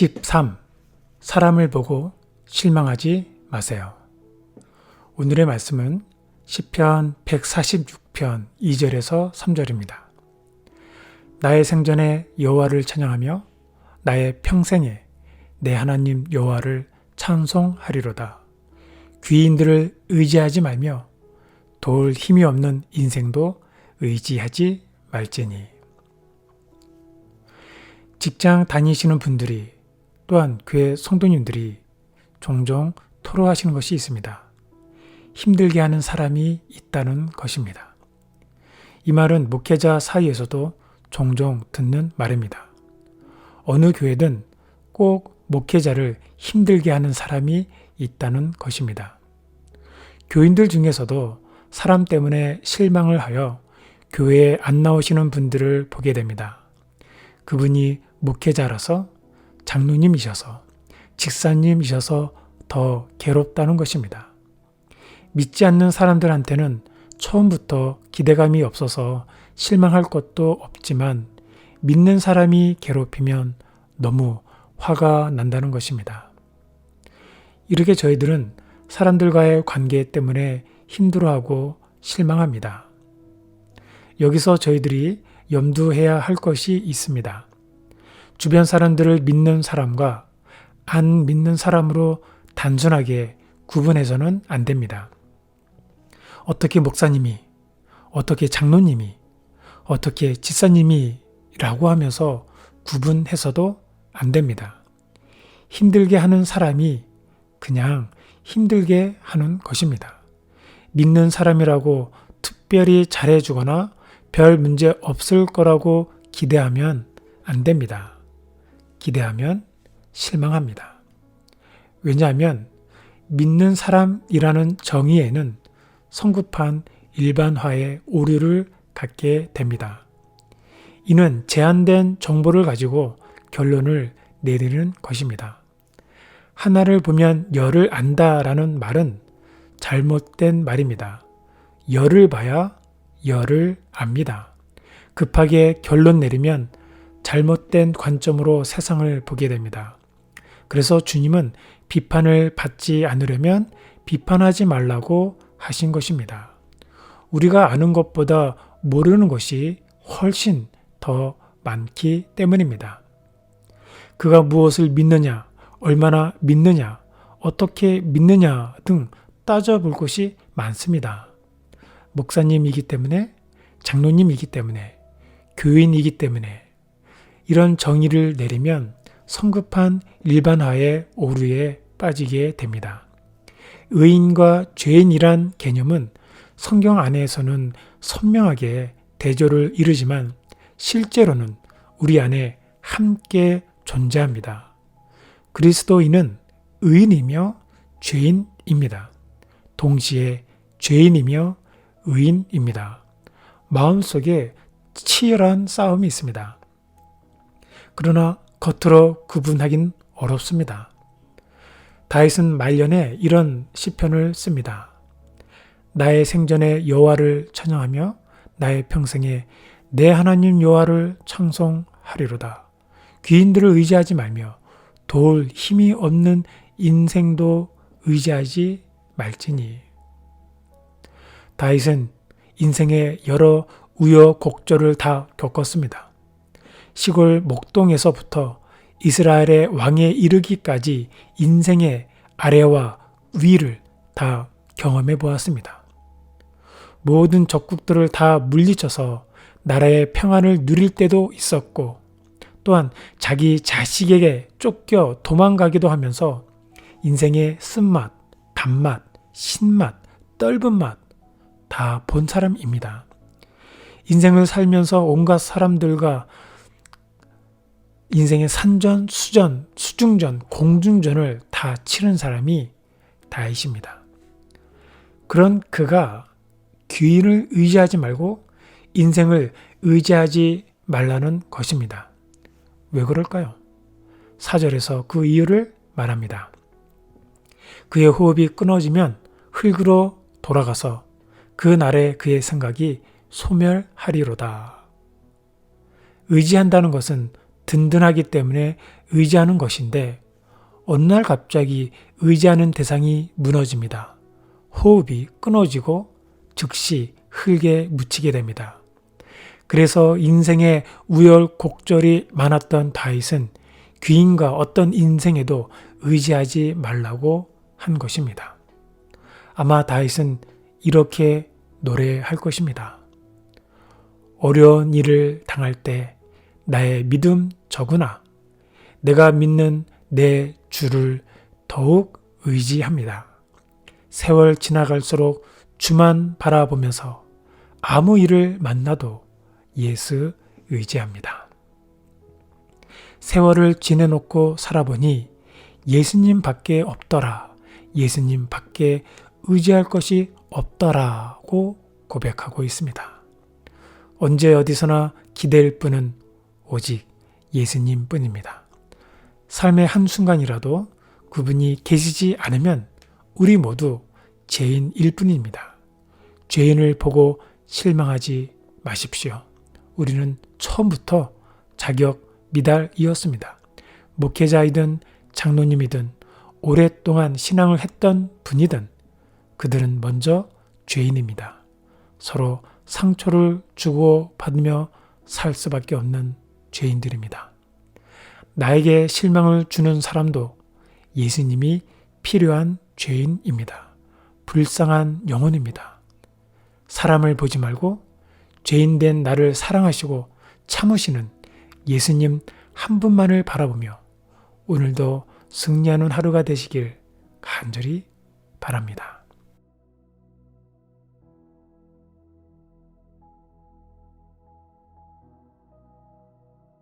13. 사람을 보고 실망하지 마세요. 오늘의 말씀은 시편 146편 2절에서 3절입니다. 나의 생전에 여호와를 찬양하며 나의 평생에 내 하나님 여호와를 찬송하리로다. 귀인들을 의지하지 말며 도울 힘이 없는 인생도 의지하지 말지니. 직장 다니시는 분들이 또한 교회 성도님들이 종종 토로하시는 것이 있습니다. 힘들게 하는 사람이 있다는 것입니다. 이 말은 목회자 사이에서도 종종 듣는 말입니다. 어느 교회든 꼭 목회자를 힘들게 하는 사람이 있다는 것입니다. 교인들 중에서도 사람 때문에 실망을 하여 교회에 안 나오시는 분들을 보게 됩니다. 그분이 목회자라서 장로님이셔서 직사님이셔서 더 괴롭다는 것입니다. 믿지 않는 사람들한테는 처음부터 기대감이 없어서 실망할 것도 없지만 믿는 사람이 괴롭히면 너무 화가 난다는 것입니다. 이렇게 저희들은 사람들과의 관계 때문에 힘들어하고 실망합니다. 여기서 저희들이 염두해야 할 것이 있습니다. 주변 사람들을 믿는 사람과 안 믿는 사람으로 단순하게 구분해서는 안 됩니다. 어떻게 목사님이, 어떻게 장로님이, 어떻게 지사님이 라고 하면서 구분해서도 안 됩니다. 힘들게 하는 사람이 그냥 힘들게 하는 것입니다. 믿는 사람이라고 특별히 잘해주거나 별 문제 없을 거라고 기대하면 안 됩니다. 기대하면 실망합니다. 왜냐하면 믿는 사람이라는 정의에는 성급한 일반화의 오류를 갖게 됩니다. 이는 제한된 정보를 가지고 결론을 내리는 것입니다. 하나를 보면 열을 안다라는 말은 잘못된 말입니다. 열을 봐야 열을 압니다. 급하게 결론 내리면 잘못된 관점으로 세상을 보게 됩니다. 그래서 주님은 비판을 받지 않으려면 비판하지 말라고 하신 것입니다. 우리가 아는 것보다 모르는 것이 훨씬 더 많기 때문입니다. 그가 무엇을 믿느냐, 얼마나 믿느냐, 어떻게 믿느냐 등 따져볼 것이 많습니다. 목사님이기 때문에, 장로님이기 때문에, 교인이기 때문에 이런 정의를 내리면 성급한 일반화의 오류에 빠지게 됩니다. 의인과 죄인이란 개념은 성경 안에서는 선명하게 대조를 이루지만 실제로는 우리 안에 함께 존재합니다. 그리스도인은 의인이며 죄인입니다. 동시에 죄인이며 의인입니다. 마음속에 치열한 싸움이 있습니다. 그러나 겉으로 구분하긴 어렵습니다. 다윗은 말년에 이런 시편을 씁니다. 나의 생전에 여호와를 찬양하며 나의 평생에 내 하나님 여호와를 찬송하리로다. 귀인들을 의지하지 말며 도울 힘이 없는 인생도 의지하지 말지니. 다윗은 인생의 여러 우여곡절을 다 겪었습니다. 시골 목동에서부터 이스라엘의 왕에 이르기까지 인생의 아래와 위를 다 경험해 보았습니다. 모든 적국들을 다 물리쳐서 나라의 평안을 누릴 때도 있었고 또한 자기 자식에게 쫓겨 도망가기도 하면서 인생의 쓴맛, 단맛, 신맛, 떫은 맛 다 본 사람입니다. 인생을 살면서 온갖 사람들과 인생의 산전, 수전, 수중전, 공중전을 다 치른 사람이 다윗입니다. 그런 그가 귀인을 의지하지 말고 인생을 의지하지 말라는 것입니다. 왜 그럴까요? 사절에서 그 이유를 말합니다. 그의 호흡이 끊어지면 흙으로 돌아가서 그 날에 그의 생각이 소멸하리로다. 의지한다는 것은 든든하기 때문에 의지하는 것인데 어느 날 갑자기 의지하는 대상이 무너집니다. 호흡이 끊어지고 즉시 흙에 묻히게 됩니다. 그래서 인생에 우열곡절이 많았던 다윗은 귀인과 어떤 인생에도 의지하지 말라고 한 것입니다. 아마 다윗은 이렇게 노래할 것입니다. 어려운 일을 당할 때 나의 믿음 적으나 내가 믿는 내 주를 더욱 의지합니다. 세월 지나갈수록 주만 바라보면서 아무 일을 만나도 예수 의지합니다. 세월을 지내놓고 살아보니 예수님 밖에 없더라. 예수님 밖에 의지할 것이 없더라고 고백하고 있습니다. 언제 어디서나 기댈 분은 오직 예수님 뿐입니다. 삶의 한순간이라도 그분이 계시지 않으면 우리 모두 죄인일 뿐입니다. 죄인을 보고 실망하지 마십시오. 우리는 처음부터 자격 미달이었습니다. 목회자이든 장로님이든 오랫동안 신앙을 했던 분이든 그들은 먼저 죄인입니다. 서로 상처를 주고 받으며 살 수밖에 없는 죄인들입니다. 나에게 실망을 주는 사람도 예수님이 필요한 죄인입니다. 불쌍한 영혼입니다. 사람을 보지 말고 죄인된 나를 사랑하시고 참으시는 예수님 한 분만을 바라보며 오늘도 승리하는 하루가 되시길 간절히 바랍니다.